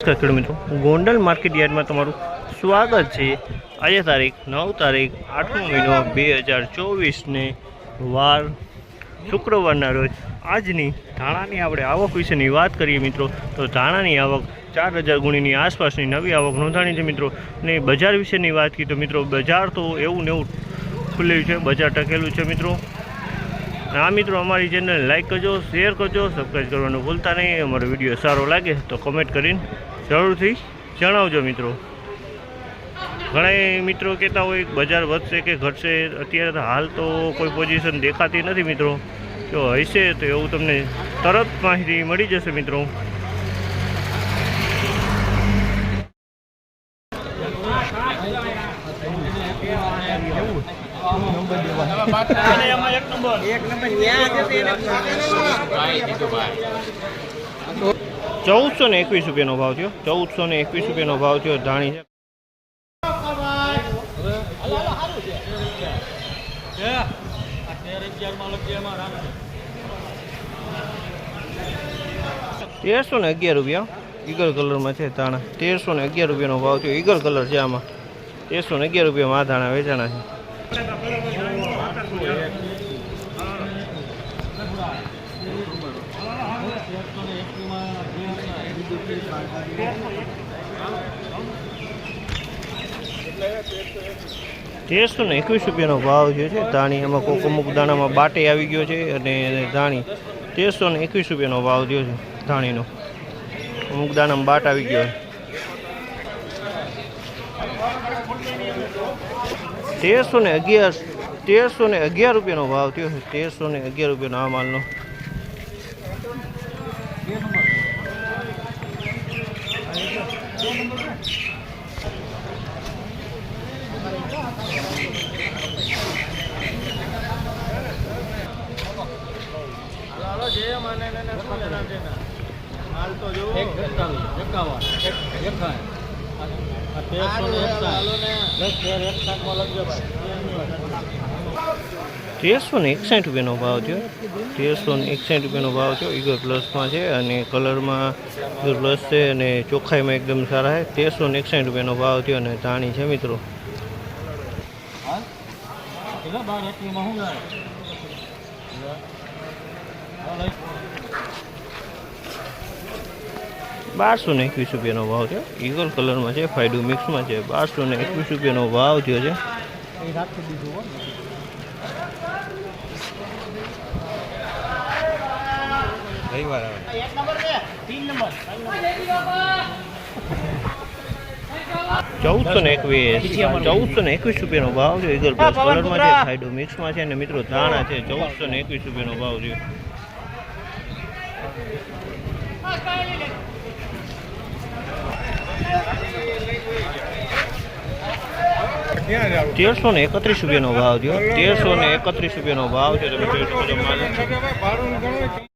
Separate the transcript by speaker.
Speaker 1: નમસ્કાર મિત્રો, ગોંડલ માર્કેટ યાર્ડમાં તમારું સ્વાગત છે. આજે તારીખ નવ તારીખ આઠમો મહિનો બે હજાર ચોવીસને વાર શુક્રવારના રોજ. આજની ધાણાની આપણે આવક વિશેની વાત કરીએ મિત્રો, તો ધાણાની આવક ચાર હજાર ગુણીની આસપાસની નવી આવક નોંધાણી છે મિત્રો. અને બજાર વિશેની વાત કરીએ તો મિત્રો, બજાર તો એવું ને એવું ખુલ્લું છે, બજાર ટકેલું છે મિત્રો. આ મિત્રો અમારી ચેનલ લાઇક કરજો શેર કરજો સબસ્ક્રાઈબ કરવાનું ભૂલતા નહીં. અમારો વીડિયો સારો લાગે તો કમેન્ટ કરીને જરૂરથી જણાવજો મિત્રો. ઘણા મિત્રો કહેતા હોય બજાર વધશે કે ઘટશે. અત્યારે હાલ તો કોઈ પોઝિશન દેખાતી નથી મિત્રો. જો હશે તો એવું તમને તરત માહિતી મળી જશે મિત્રો. ચૌદસો ને એકવીસ રૂપિયાનો ભાવ થયો ચૌદસો ને એકવીસ રૂપિયાનો ભાવ થયો ધાણી છે તેરસો ને અગિયાર રૂપિયા ઈગલ કલરમાં છે ધાણા તેરસો ને અગિયાર રૂપિયાનો ભાવ થયો ઈગલ કલર છે આમાં તેરસો ને અગિયાર રૂપિયામાં આ ધાણા વેચાણા છે તેરસો ને એકવીસ રૂપિયાનો ભાવ જે છે. ધાણી એમાં કોક અમુક દાણામાં બાટે આવી ગયો છે અને ધાણી તેરસો ને એકવીસ રૂપિયાનો ભાવ થયો છે ધાણીનો. અમુક દાણામાં બાટ આવી ગયો તેરસો ને અગિયાર, તેરસો ને અગિયાર રૂપિયાનો ભાવ થયો છે. તેરસો ને અગિયાર રૂપિયાનો આ માલનો. તેરસો ને એકસાઠ રૂપિયાનો ભાવ થયો. તેરસો ને એકસાઠ રૂપિયાનો ભાવ થયો. ઈગર પ્લસમાં છે અને કલરમાં ઈગર પ્લસ છે અને ચોખ્ખાઈમાં એકદમ સારા છે. તેરસો ને એકસાઠ રૂપિયાનો ભાવ થયો અને ધાણી છે મિત્રો. બારસો ને એકવીસ રૂપિયાનો ભાવ છે. ઈગલ કલરમાં છે ફાયડુ મિક્સમાં છે. બારસો ને એકવીસ રૂપિયાનો ભાવ થયો છે. ચૌદસો ને એકવીસ ચૌદસો ને એકવીસ રૂપિયાનો ભાવ છે ઈગલ પ્લસ કલરમાં છે ફાયડો મિક્સમાં છે અને મિત્રો ધાણા છે ચૌદસો ને એકવીસ રૂપિયાનો ભાવ છે તેરસો ને એકત્રીસ રૂપિયાનો ભાવ થયો. તેરસો ને એકત્રીસ રૂપિયાનો ભાવ છે. તમે જોઈ શકો છો